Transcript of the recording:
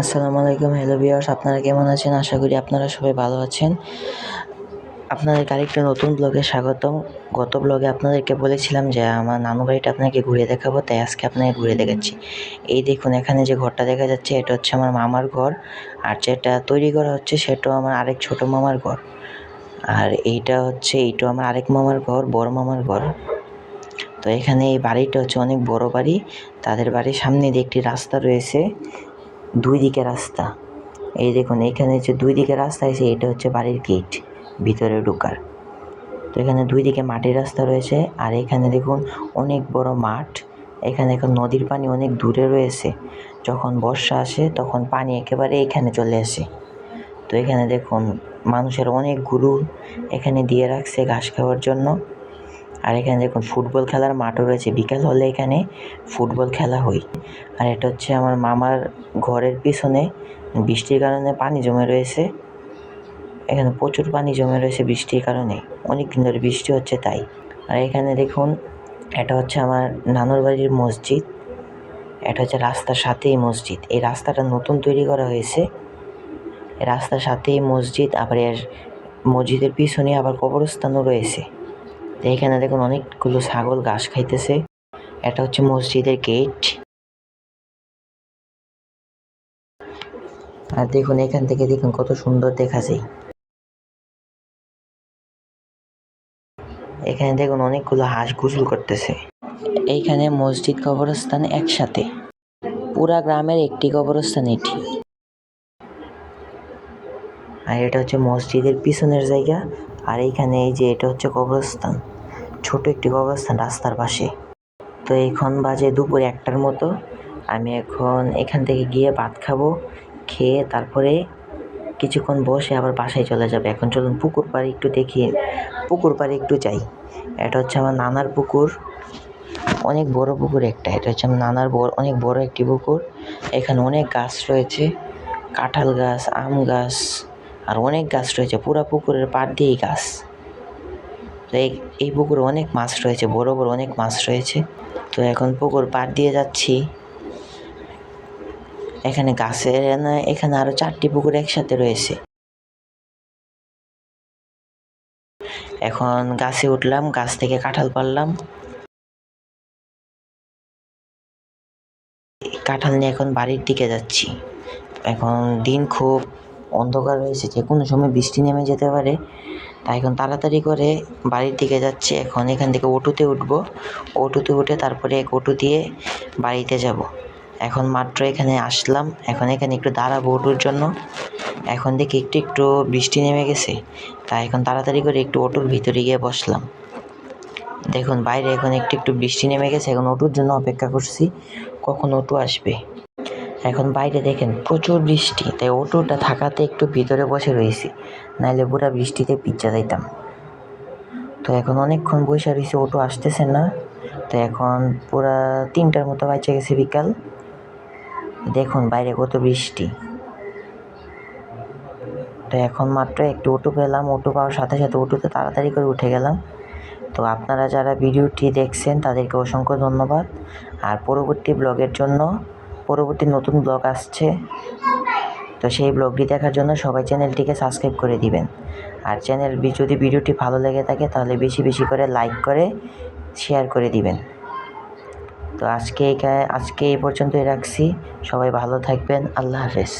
আসসালামু আলাইকুম hello viewers আপনারা কেমন আছেন? আশা করি আপনারা সবাই ভালো আছেন। আপনাদেরকে আরেকটা নতুন ব্লগে স্বাগতম। গত ব্লগে আপনাদেরকে বলেছিলাম যে আমার নানু বাড়িটা আপনাকে ঘুরে দেখাবো, তাই আজকে আপনাকে ঘুরে দেখাচ্ছি। এই দেখুন, এখানে যে ঘরটা দেখা যাচ্ছে, এটা হচ্ছে আমার মামার ঘর। আর যেটা তৈরি করা হচ্ছে, সেটাও আমার আরেক ছোট মামার ঘর। আর এইটা হচ্ছে, এইটাও আমার আরেক মামার ঘর, বড় মামার ঘর। তো এখানে এই বাড়িটা হচ্ছে অনেক বড় বাড়ি। তাদের বাড়ির সামনে দিয়ে একটি রাস্তা রয়েছে। দুই দিকে রাস্তা। এই দেখুন এখানে যে দুই দিকে রাস্তা আছে, এটা হচ্ছে বাড়ির গেট, ভিতরে ঢোকার। তো এখানে দুই দিকে মাটির রাস্তা রয়েছে, আর এখানে দেখুন অনেক বড় মাঠ। এখানে এখন নদীর পানি অনেক দূরে রয়েছে। যখন বর্ষা আসে, তখন পানি একেবারে এখানে চলে আসে। তো এখানে দেখুন, মানুষের অনেক গরু এখানে দিয়ে রাখছে ঘাস খাওয়ার জন্য। আর এখানে দেখুন ফুটবল খেলার মাঠও রয়েছে। বিকাল হলে এখানে ফুটবল খেলা হয়। আর এটা হচ্ছে আমার মামার ঘরের পিছনে। বৃষ্টির কারণে পানি জমে রয়েছে। এখানে প্রচুর পানি জমে রয়েছে বৃষ্টির কারণে। অনেক দিন ধরে বৃষ্টি হচ্ছে তাই। আর এখানে দেখুন, এটা হচ্ছে আমার নানুর বাড়ির মসজিদ। এটা হচ্ছে রাস্তার সাথেই মসজিদ। এই রাস্তাটা নতুন তৈরি করা হয়েছে। রাস্তার সাথেই মসজিদ, আবার এর মসজিদের পিছনে আবার কবরস্থানও রয়েছে। এখানে দেখুন অনেকগুলো ছাগল ঘাস খাইতেছে। এটা হচ্ছে মসজিদের গেট। আর দেখুন এখান থেকে দেখুন কত সুন্দর দেখা যায় এখানে দেখুন অনেকগুলো হাঁস গোসল করতেছে। এইখানে মসজিদ কবরস্থান একসাথে। পুরা গ্রামের একটি কবরস্থান এটি। আর এটা হচ্ছে মসজিদের পিছনের জায়গা। আর এইখানে এই যে এটা হচ্ছে কবরস্থান, ছোট একটি কবরস্থান রাস্তার পাশে। তো এখন বাজে দুপুর একটার মতো। আমি এখন এখান থেকে গিয়ে ভাত খাব, খেয়ে তারপরে কিছুক্ষণ বসে আবার বাসায় চলে যাবে। এখন চলুন পুকুর পাড়ে একটু দেখি, পুকুর পাড়ে একটু যাই। এটা হচ্ছে আমার নানার পুকুর, অনেক বড় পুকুর একটা। এটা হচ্ছে আমার নানার বড়, অনেক বড় একটি পুকুর। এখানে অনেক গাছ রয়েছে, কাঁঠাল গাছ, আম গাছ আর অনেক গাছ রয়েছে, পুরা পুকুরের পাড় দিয়েই গাছ। তো এই পুকুরে অনেক মাছ রয়েছে, বড় বড় অনেক মাছ রয়েছে। তো এখন পুকুর পাড় দিয়ে যাচ্ছি। এখানে গাছের, এখানে আরও চারটি পুকুর একসাথে রয়েছে। এখন গাছে উঠলাম, গাছ থেকে কাঁঠাল পারলাম কাঁঠাল নিয়ে এখন বাড়ির দিকে যাচ্ছি। এখন দিন খুব অন্ধকার রয়েছে যে কোনো সময় বৃষ্টি নেমে যেতে পারে। তাই এখন তাড়াতাড়ি করে বাড়ির দিকে যাচ্ছি। এখন এখান থেকে অটোতে উঠবো। অটোতে উঠে তারপরে এক অটো দিয়ে বাড়িতে যাব। এখন মাত্র এখানে আসলাম। এখন এখানে একটু দাঁড়াবো অটোর জন্য। এখন দেখি একটু একটু বৃষ্টি নেমে গেছে। তাই এখন তাড়াতাড়ি করে একটু অটোর ভিতরে গিয়ে বসলাম। দেখুন, বাইরে এখন একটু একটু বৃষ্টি নেমে গেছে। এখন অটোর জন্য অপেক্ষা করছি। কখন অটো আসবে? এখন বাইরে দেখেন, প্রচুর বৃষ্টি। তাই অটোটা থাকাতে একটু ভিতরে বসে রয়েছি। নাইলে পুরা বৃষ্টিতে পিজ্জা যাইতাম তো এখন অনেকক্ষণ বসে রয়েছে, অটো আসতেছে না। তো এখন পুরা তিনটার মতো বাঁচে গেছে বিকাল। দেখুন বাইরে কত বৃষ্টি। তো এখন মাত্র একটু অটো পেলাম, অটো পাওয়ার সাথে সাথে অটোতে তাড়াতাড়ি করে উঠে গেলাম। তো আপনারা যারা ভিডিওটি দেখছেন, তাদেরকে অসংখ্য ধন্যবাদ। আর পরবর্তী ব্লগের জন্য পরবর্তী নতুন ব্লগ আসছে। তো সেই ব্লগটি দেখার জন্য সবাই চ্যানেলটিকে সাবস্ক্রাইব করে দিবেন। আর চ্যানেল যদি ভিডিওটি ভালো লেগে থাকে, তাহলে বেশি বেশি করে লাইক করে শেয়ার করে দিবেন। তো আজকে আজকে এই পর্যন্তই রাখছি। সবাই ভালো থাকবেন। আল্লাহ হাফেজ।